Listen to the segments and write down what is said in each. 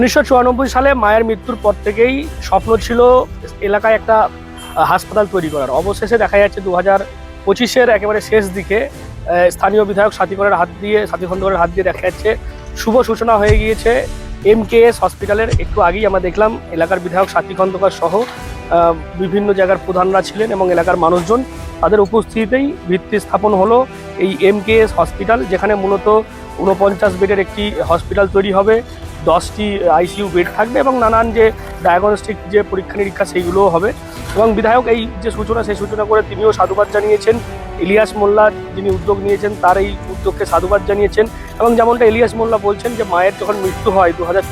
উনিশশো চুরানব্বই সালে মায়ের মৃত্যুর পর থেকেই স্বপ্ন ছিল এলাকায় একটা হাসপাতাল তৈরি করার। অবশেষে দেখা যাচ্ছে দু হাজার পঁচিশের একেবারে শেষ দিকে স্থানীয় বিধায়ক সাথীকরের হাত দিয়ে সাথী খন্দকারের হাত দিয়ে দেখা যাচ্ছে শুভ সূচনা হয়ে গিয়েছে এম কে এস হসপিটালের। একটু আগেই আমরা দেখলাম এলাকার বিধায়ক সাথী খন্দকার সহ বিভিন্ন জায়গার প্রধানরা ছিলেন এবং এলাকার মানুষজন তাদের উপস্থিতিতেই ভিত্তি স্থাপন হলো এই এম কে এস হসপিটাল, যেখানে মূলত ঊনপঞ্চাশ বেডের একটি হসপিটাল তৈরি হবে। দশটি আইসিইউ বেড থাকবে এবং নানান যে ডায়াগনস্টিক যে পরীক্ষা নিরীক্ষা সেইগুলোও হবে। এবং বিধায়ক এই যে সূচনা, সেই সূচনা করে তিনিও সাধুবাদ জানিয়েছেন। ইলিয়াস মোল্লা যিনি উদ্যোগ নিয়েছেন, তার এই উদ্যোগকে সাধুবাদ জানিয়েছেন। এবং যেমনটা ইলিয়াস মোল্লা বলছেন যে, মায়ের যখন মৃত্যু হয় দু হাজার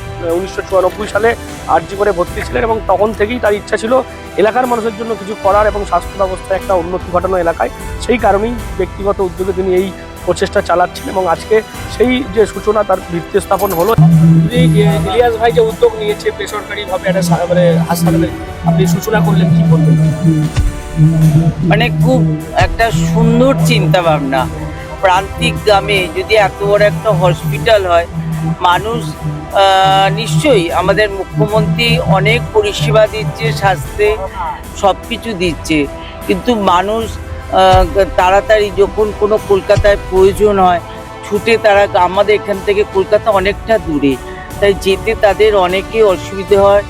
সালে, আরজি করে ভর্তি ছিলেন এবং তখন থেকেই তার ইচ্ছা ছিল এলাকার মানুষের জন্য কিছু করার এবং স্বাস্থ্য ব্যবস্থায় একটা উন্নতি ঘটানো এলাকায়। সেই কারণেই ব্যক্তিগত উদ্যোগে তিনি এই প্রচেষ্টা চালাচ্ছেন এবং আজকে সেই যে সূচনা তার ভিত্তি স্থাপন হলো ইলিয়াস ভাই যে উদ্যোগ নিয়েছে বেসরকারিভাবে একটা মানে হাসপাতালে আপনি সূচনা করলেন কি করবেন মানে খুব একটা সুন্দর চিন্তা ভাবনা প্রান্তিক গ্রামে যদি এত বড় একটা হসপিটাল হয় মানুষ নিশ্চয়ই আমাদের মুখ্যমন্ত্রী অনেক পরিষেবা দিচ্ছে স্বাস্থ্যে সব কিছু দিচ্ছে। কিন্তু মানুষ তাড়াতাড়ি যখন কোনো কলকাতায় প্রয়োজন হয়, ছুটে তারা আমাদের এখান থেকে কলকাতা অনেকটা দূরে। তাই যেতে তাদের অনেকই অসুবিধে হয়।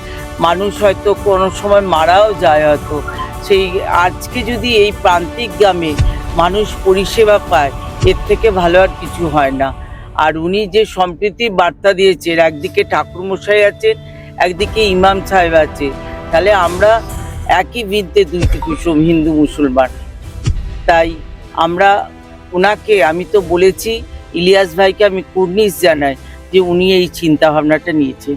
মানুষ হয়তো কোনো সময় মারাও যায় হয়তো। সেই আজকে যদি এই প্রান্তিক গ্রামে মানুষ পরিষেবা পায়, এর থেকে ভালো আর কিছু হয় না। আর উনি যে সম্প্রীতির বার্তা দিয়েছেন, একদিকে ঠাকুরমশাই আছেন, একদিকে ইমাম সাহেব আছে তাহলে আমরা একই বৃদ্ধে দুইটি কুসুম হিন্দু মুসলমান। তাই আমরা ওনাকে আমি তো বলেছি ইলিয়াস ভাইকে আমি কুর্নিশ জানাই যে উনি এই চিন্তা ভাবনাটা নিয়েছে।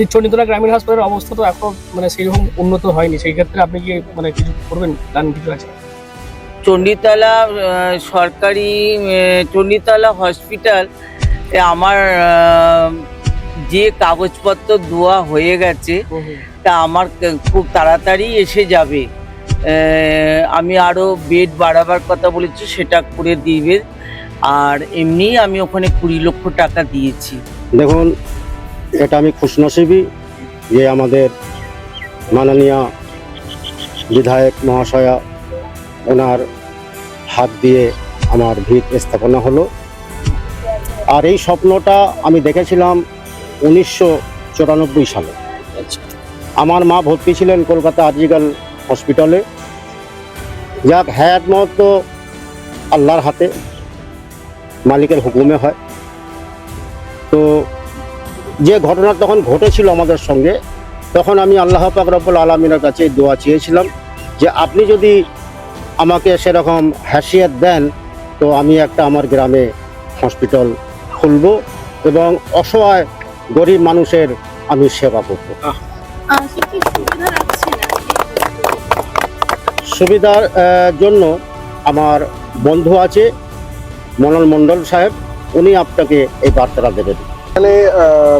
এই চণ্ডীতলা গ্রামীণ হাসপাতালের অবস্থা তো এখন মানে সেইরকম উন্নত হয়নি সেই ক্ষেত্রে আপনি কি মানে কিছু করবেন? প্ল্যান কিছু আছে? চণ্ডীতলা সরকারি চণ্ডীতলা হসপিটাল আমার যে কাগজপত্র দেওয়া হয়ে গেছে তা আমার খুব তাড়াতাড়ি এসে যাবে। আমি আরও বেড বাড়াবার কথা বলেছি সেটা করে দিবে। আর এমনি আমি ওখানে কুড়ি লক্ষ টাকা দিয়েছি। দেখুন এটা আমি খুশনসিবি যে আমাদের মাননীয় বিধায়ক মহাশয়া ওনার হাত দিয়ে আমার ভিত স্থাপনা হলো। আর এই স্বপ্নটা আমি দেখেছিলাম উনিশশো চুরানব্বই সালে। আমার মা ভর্তি ছিলেন কলকাতা আর্জিক্যাল হসপিটালে। যাক হায়াত মত তো আল্লাহর হাতে, মালিকের হুকুমে হয়। তো যে ঘটনা তখন ঘটেছিল আমাদের সঙ্গে, তখন আমি আল্লাহ পাক রব্বুল আলমিনের কাছে দোয়া চেয়েছিলাম যে আপনি যদি আমাকে সেরকম হ্যাসিয়াত দেন, তো আমি একটা আমার গ্রামে হসপিটাল খুলব এবং অসহায় গরিব মানুষের আমি সেবা করব। সুবিধার জন্য আমার বন্ধু আছে মনল মণ্ডল সাহেব। উনি আপনাকে এই বার্তাটা দেবেন। এখানে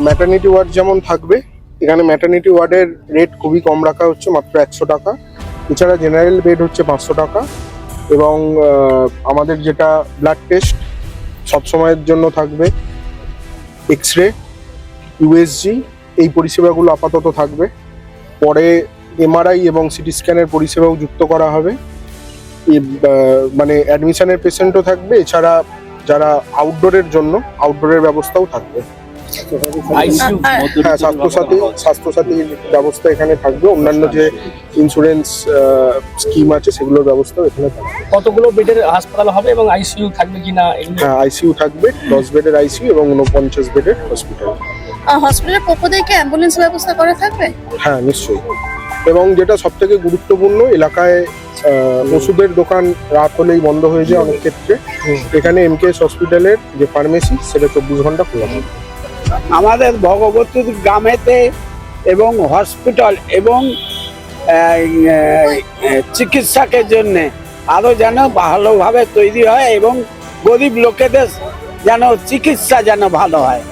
ম্যাটার্নিটি ওয়ার্ড যেমন থাকবে, এখানে ম্যাটার্নিটি ওয়ার্ডের রেট খুবই কম রাখা হচ্ছে, মাত্র একশো টাকা। এছাড়া জেনারেল বেড হচ্ছে পাঁচশো টাকা এবং আমাদের যেটা ব্লাড টেস্ট সবসময়ের জন্য থাকবে এক্স রে ইউএসজি এই পরিষেবাগুলো আপাতত থাকবে। পরে এমআরআই এবং সিটি স্ক্যানের পরিষেবাও যুক্ত করা হবে। মানে অ্যাডমিশনের পেশেন্টও থাকবে এছাড়া যারা আউটডোরের জন্য আউটডোরের ব্যবস্থাও থাকবে। আইসিইউ হ্যাঁ স্বাস্থ্যসাথী স্বাস্থ্যসাথীর ব্যবস্থা এখানে থাকবে। অন্যান্য যে ইন্স্যুরেন্স স্কিম আছে সেগুলোর ব্যবস্থাও এখানে থাকবে। কতগুলো বেডের হাসপাতাল হবে এবং আইসিইউ থাকবে কিনা হ্যাঁ আইসিইউ থাকবে দশ বেডের আইসিইউ এবং উনপঞ্চাশ বেডের হসপিটাল হসপিটালের পক্ষ থেকে অ্যাম্বুলেন্স ব্যবস্থা করা থাকবে? হ্যাঁ নিশ্চয়ই। এবং যেটা সব থেকে গুরুত্বপূর্ণ এলাকায় ওষুধের দোকান রাত হলেই বন্ধ হয়ে যায় অনেক ক্ষেত্রে। এখানে এমকেএস হসপিটালের যে ফার্মেসি সেটা চব্বিশ ঘণ্টা খোলা থাকে। আমাদের ভগবতীর গ্রামেতে এবং হসপিটাল এবং চিকিৎসকের জন্য আরও যেন ভালোভাবে তৈরি হয় এবং গরিব লোকেদের যেন চিকিৎসা যেন ভালো হয়।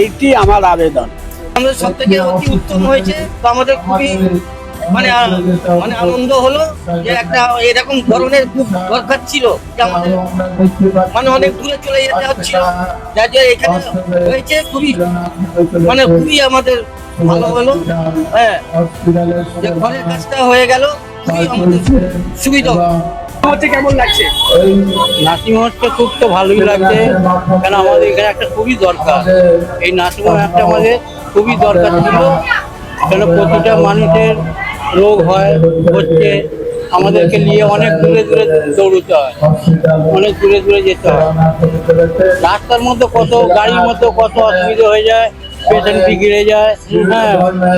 এইটি আমার আবেদন। আমাদের সব থেকে অতি উত্তম হয়েছে তো আমাদের খুবই মানে মানে আনন্দ হলো যে একটা এরকম ধরনের খুব দরকার ছিল যে আমাদের মানে অনেক দূরে চলে যেতে হচ্ছিল। যার জন্য এখানে হয়েছে খুবই মানে খুবই আমাদের ভালো হলো। হ্যাঁ যে ঘরের কাজটা হয়ে গেল খুবই আমাদের সুবিধা হলো। কেমন লাগছে? নার্সিংহোমটা খুব তো ভালোই লাগছে। কেন আমাদের এখানে একটা খুবই দরকার। এই নার্সিংহোম একটা আমাদের খুবই দরকার ছিল। কেন প্রতিটা মানুষের রোগ হয় হচ্ছে আমাদেরকে নিয়ে অনেক দূরে দূরে দৌড়তে হয় অনেক দূরে দূরে যেতে হয়। রাস্তার মধ্যে কত গাড়ির মধ্যে কত অসুবিধা হয়ে যায় পেশেন্ট বিগড়ে যায় হ্যাঁ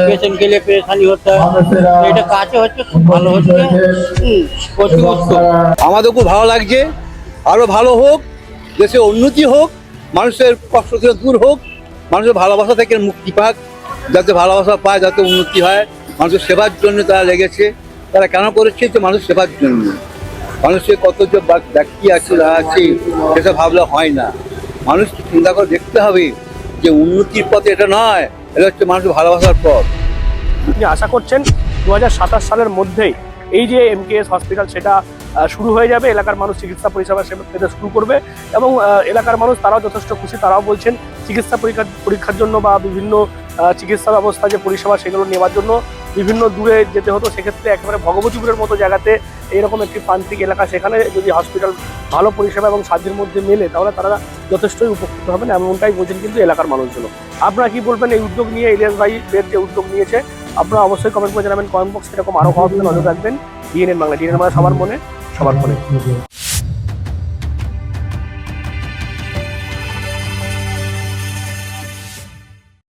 পেশেন্ট গেলে পেরেশানি হতে হয়। এটা কাছে হচ্ছে খুব ভালো হচ্ছে হুম, আমাদের খুব ভালো লাগছে আরও ভালো হোক দেশের উন্নতি হোক মানুষের কষ্ট দূর হোক মানুষের ভালোবাসা থেকে মুক্তি পাক যাতে ভালোবাসা পায় যাতে উন্নতি হয়। মানুষের সেবার জন্য তারা লেগেছে। তারা কেন করেছে যে মানুষ সেবার জন্য? মানুষের কত যে ব্যক্তি আছে, যারা আছে সেটা ভাবলে হয় না। মানুষ চিন্তা করে দেখতে হবে যে উন্নতির পথ এটা নয়, এটা হচ্ছে মানুষের ভালোবাসার পথ। তিনি আশা করছেন দু হাজার সাতাশ সালের মধ্যেই এই যে এমকেএস হসপিটাল, সেটা শুরু হয়ে যাবে, এলাকার মানুষ চিকিৎসা পরিষেবা পেতে শুরু করবে এবং এলাকার মানুষ তারাও যথেষ্ট খুশি, তারাও বলছেন চিকিৎসা পরীক্ষা, পরীক্ষার জন্য বা বিভিন্ন চিকিৎসা ব্যবস্থা যে পরিষেবা সেগুলো নেওয়ার জন্য বিভিন্ন দূরে যেতে হতো, সেক্ষেত্রে একেবারে ভগবতীপুরের মতো জায়গাতে এইরকম একটি প্রান্তিক এলাকা, সেখানে যদি হসপিটাল ভালো পরিষেবা এবং সাধ্যের মধ্যে মেলে, তাহলে তারা যথেষ্টই উপকৃত হবেন এমনটাই বলছেন কিন্তু এলাকার মানুষগুলো আপনারা কি বলবেন এই উদ্যোগ নিয়ে, ইলিয়াস ভাই এর যে উদ্যোগ নিয়েছে, আপনারা অবশ্যই কমেন্ট করে জানাবেন কমেন্ট বক্সে এরকম আরও খবর নজর রাখবেন। ডিএনএন বাংলা ডিএনএন বাংলা সবার মনে সবার মনে।